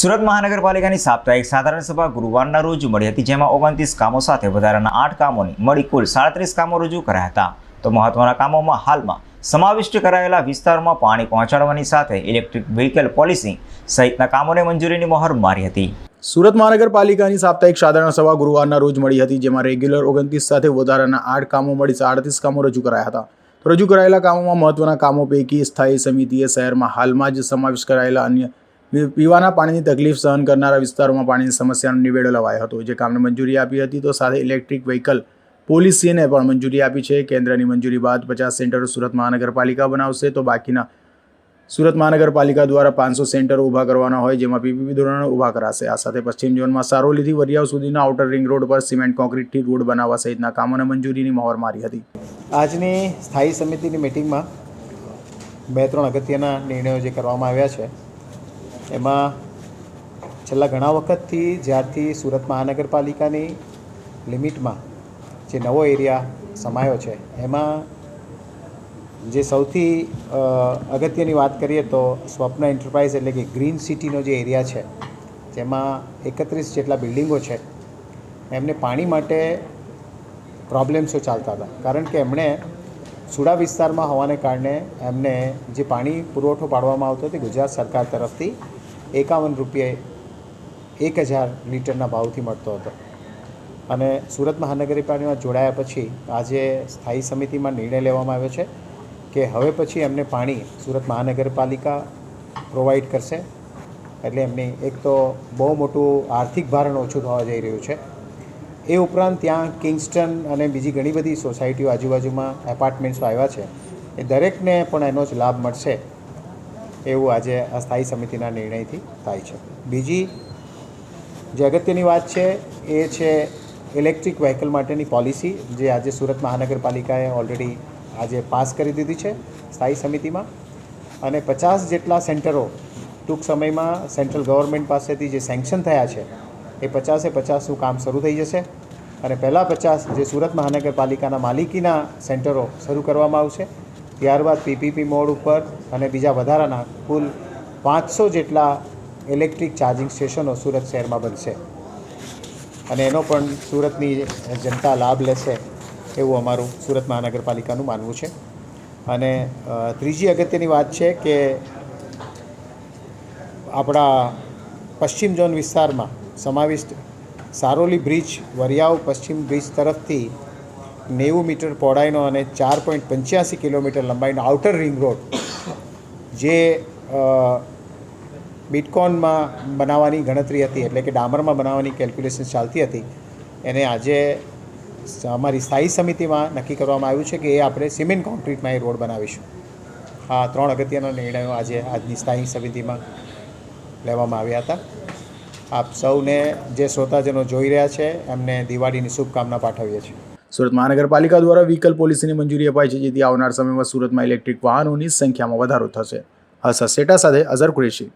સુરત મહાનગરપાલિકાની સાપ્તાહિક સાધારણ સભા ગુરુવારના રોજ મળી હતી, જેમાં ઓગણત્રીસ કામો સાથે વધારાના આઠ કામોની મળી કુલ સાડત્રીસ કામો રજૂ કરાયા હતા. તો મહત્વના કામોમાં હાલમાં સમાવિષ્ટ કરાયેલા વિસ્તારોમાં પાણી પહોંચાડવાની સાથે ઇલેક્ટ્રિક વ્હીકલ પોલિસી સહિતના કામોને મંજૂરીની મહોર મારી હતી. સુરત મહાનગરપાલિકાની સાપ્તાહિક સાધારણ સભા ગુરુવારના રોજ મળી હતી, જેમાં રેગ્યુલર ઓગણત્રીસ સાથે વધારાના આઠ કામો મળી સાડત્રીસ કામો રજૂ કરાયા હતા. રજૂ કરાયેલા કામોમાં મહત્વના કામો પૈકી સ્થાયી સમિતિએ શહેરમાં હાલમાં જ સમાવેશ કરાયેલા અન્ય પીવાના પાણીની તકલીફ સહન કરનારા વિસ્તારોમાં પાણીની સમસ્યાનો નિવેડો લવાયો હતો. જે કામને મંજૂરી આપી હતી તો સાથે ઇલેક્ટ્રિક વ્હીકલ પોલિસીને પણ મંજૂરી આપી છે. કેન્દ્રની મંજૂરી બાદ પચાસ સેન્ટરો સુરત મહાનગરપાલિકા બનાવશે તો બાકીના સુરત મહાનગરપાલિકા દ્વારા પાંચસો સેન્ટરો ઊભા કરવાના હોય જેમાં પીપીપી ધોરણે ઊભા કરાશે. આ સાથે પશ્ચિમ ઝોનમાં સારોલીથી વરિયાવ સુધીના આઉટર રિંગ રોડ પર સિમેન્ટ કોન્ક્રીટથી રોડ બનાવવા સહિતના કામોને મંજૂરીની મહોર મારી હતી. આજની સ્થાયી સમિતિની મિટિંગમાં બે ત્રણ અગત્યના નિર્ણયો જે કરવામાં આવ્યા છે એમાં છેલ્લા ઘણા વખતથી જ્યારથી સુરત મહાનગરપાલિકાની લિમિટમાં જે નવો એરિયા સમાયો છે, એમાં જે સૌથી અગત્યની વાત કરીએ તો સ્વપ્ન એન્ટરપ્રાઇઝ એટલે કે ગ્રીન સિટીનો જે એરિયા છે, જેમાં એકત્રીસ જેટલા બિલ્ડિંગો છે, એમને પાણી માટે પ્રોબ્લેમ્સો ચાલતા હતા. કારણ કે એમણે સુડા વિસ્તારમાં હોવાને કારણે એમને જે પાણી પુરવઠો પાડવામાં આવતો તે ગુજરાત સરકાર તરફથી એકાવન રૂપિયે એક હજાર લીટરના ભાવથી મળતો હતો. અને સુરત મહાનગરપાલિકામાં જોડાયા પછી આજે સ્થાયી સમિતિમાં નિર્ણય લેવામાં આવ્યો છે કે હવે પછી એમને પાણી સુરત મહાનગરપાલિકા પ્રોવાઈડ કરશે. એટલે એમની એક તો બહુ મોટું આર્થિક ભારણ ઓછું થવા જઈ રહ્યું છે. એ ઉપરાંત ત્યાં કિંગસ્ટન અને બીજી ઘણી બધી સોસાયટીઓ આજુબાજુમાં એપાર્ટમેન્ટ્સો આવ્યા છે. એ દરેકને પણ એનો જ લાભ મળશે. એવું આજે આ સ્થાયી સમિતિના નિર્ણયથી થાય છે. બીજી જે અગત્યની વાત છે, એ છે ઇલેક્ટ્રિક વ્હીકલ માટેની પોલિસી, જે આજે સુરત મહાનગરપાલિકાએ ઓલરેડી આજે પાસ કરી દીધી છે સ્થાયી સમિતિમાં. અને પચાસ જેટલા સેન્ટરો ટૂંક સમયમાં સેન્ટ્રલ ગવર્મેન્ટ પાસેથી જે સેન્કશન થયા છે, એ પચાસે પચાસનું કામ શરૂ થઈ જશે. અને પહેલાં પચાસ જે સુરત મહાનગરપાલિકાના માલિકીના સેન્ટરો શરૂ કરવામાં આવશે. ત્યારબાદ પીપીપી મોડ ઉપર અને બીજા વધારાના કુલ પાંચસો જેટલા ઇલેક્ટ્રિક ચાર્જિંગ સ્ટેશનો સુરત શહેરમાં બનશે. અને એનો પણ સુરતની જનતા લાભ લેશે એવું અમારું સુરત મહાનગરપાલિકાનું માનવું છે. અને ત્રીજી અગત્યની વાત છે કે આપણા પશ્ચિમ ઝોન વિસ્તારમાં સમાવિષ્ટ સારોલી બ્રિજ વરિયાવ પશ્ચિમ બ્રિજ તરફથી નેવું મીટર પહોળાઈનો અને ચાર પોઈન્ટ પંચ્યાસી કિલોમીટર લંબાઈનો આઉટર રિંગ રોડ જે બિટકોનમાં બનાવવાની ગણતરી હતી, એટલે કે ડામરમાં બનાવવાની કેલ્ક્યુલેશન ચાલતી હતી. એને આજે અમારી સ્થાયી સમિતિમાં નક્કી કરવામાં આવ્યું છે કે એ આપણે સિમેન્ટ કોન્ક્રીટમાં એ રોડ બનાવીશું. આ ત્રણ અગત્યના નિર્ણયો આજે આજની સ્થાયી સમિતિમાં લેવામાં આવ્યા હતા. આપ સૌને જે શ્રોતાજનો જોઈ રહ્યા છે, એમને દિવાળીની શુભકામના પાઠવીએ છીએ. સુરત મહાનગરપાલિકા દ્વારા વ્હીકલ પોલિસીની મંજૂરી અપાઈ છે, જેથી આવનાર સમયમાં સુરતમાં ઇલેક્ટ્રિક વાહનોની સંખ્યામાં વધારો થશે. હર્ષદ સેટા સાથે અઝર કુરેશી.